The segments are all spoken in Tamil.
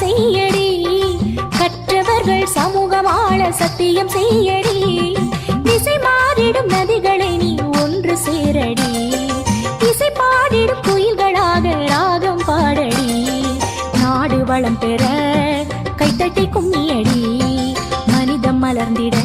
செய்யடி. கற்றவர்கள் சமூகமான சத்தியம் செய்யடி. திசை மாறிடும் நதிகளை நீ ஒன்று சேரடி. இசை பாடிடும் குயில்களாக ராகம் பாடடி. நாடு வளம் பெற கைத்தட்டி கும்மியடி மனிதம் மலர்ந்திட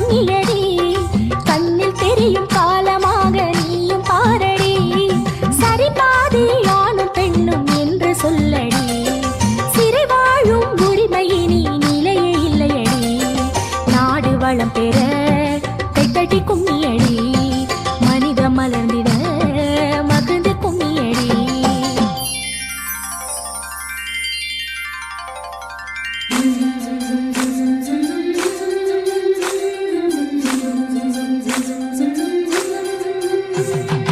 மாற்றிட கும்மியடி கண்ணில் தெரியும் காலமாக நீயும் பாரடி. சரி பாதி ஆணும் பெண்ணும் என்று சொல்லடி. சிறை வாழும் உரிமையினி நிலையே இல்லையடி. நாடு வளம் பெற Music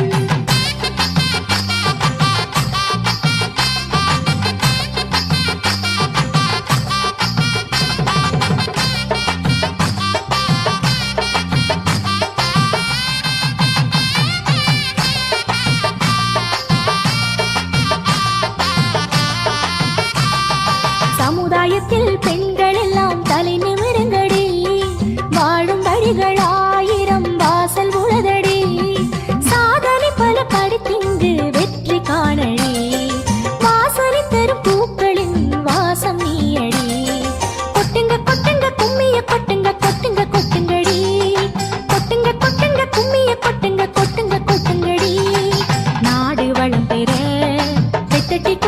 வளம் பெற. பெத்தட்டி